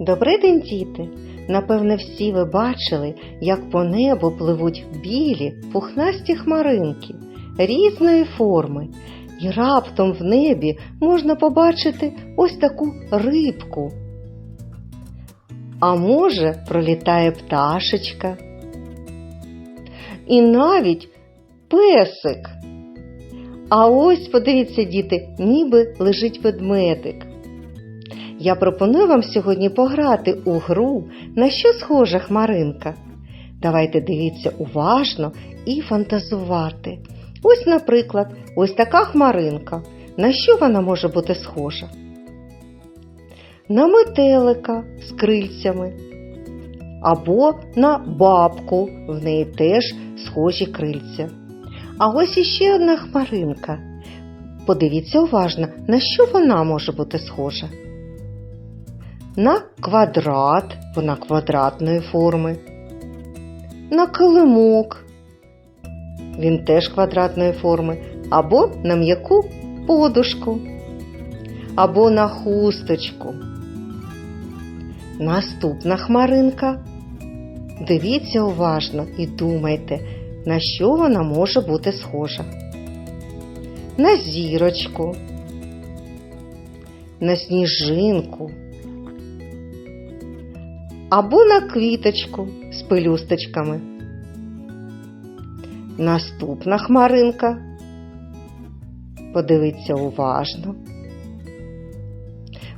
Добрий день, діти! Напевне, всі ви бачили, як по небу пливуть білі пухнасті хмаринки різної форми, і раптом в небі можна побачити ось таку рибку. А може, пролітає пташечка. І навіть песик. А ось, подивіться, діти, ніби лежить ведмедик. Я пропоную вам сьогодні пограти у гру, на що схожа хмаринка. Давайте дивіться уважно і фантазувати. Ось, наприклад, ось така хмаринка. На що вона може бути схожа? На метелика з крильцями. Або на бабку, в неї теж схожі крильця. А ось іще одна хмаринка. Подивіться уважно, на що вона може бути схожа на квадрат, вона квадратної форми, на килимок, він теж квадратної форми, або на м'яку подушку, або на хусточку. Наступна хмаринка. Дивіться уважно і думайте, на що вона може бути схожа. На зірочку, на сніжинку або на квіточку з пелюсточками. Наступна хмаринка. Подивіться уважно.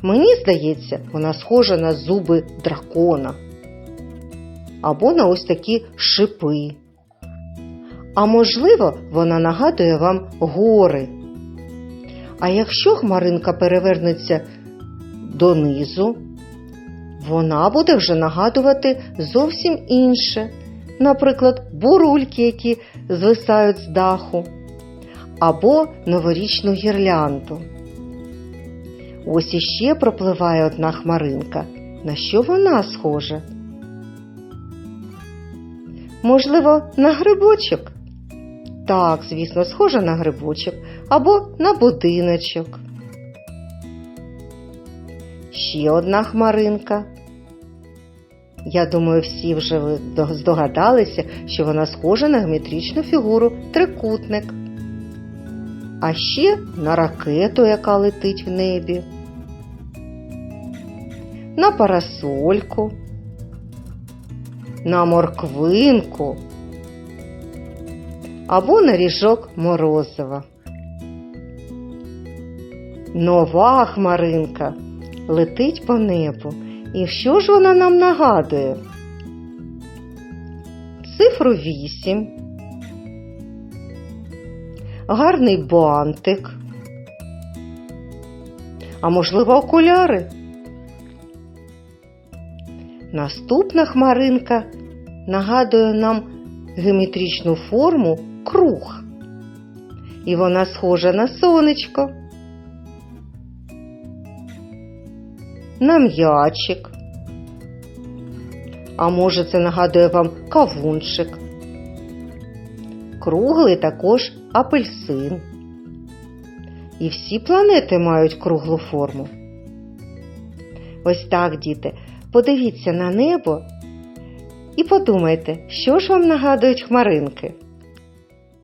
Мені здається, вона схожа на зуби дракона. Або на ось такі шипи. А можливо, вона нагадує вам гори. А якщо хмаринка перевернеться донизу, вона буде вже нагадувати зовсім інше, наприклад, бурульки, які звисають з даху, або новорічну гірлянду. Ось іще пропливає одна хмаринка. На що вона схожа? Можливо, на грибочок? Так, звісно, схожа на грибочок або на будиночок. Ще одна хмаринка. Я думаю, всі вже здогадалися, що вона схожа на геометричну фігуру трикутник. А ще на ракету, яка летить в небі, на парасольку, на морквинку або на ріжок морозива. Нова хмаринка летить по небу. І що ж вона нам нагадує? Цифру 8, гарний бантик, а можливо окуляри. Наступна хмаринка нагадує нам геометричну форму круг. І вона схожа на сонечко. На м'ячик. А може, це нагадує вам кавунчик. Круглий також апельсин. І всі планети мають круглу форму. Ось так, діти, подивіться на небо і подумайте, що ж вам нагадують хмаринки.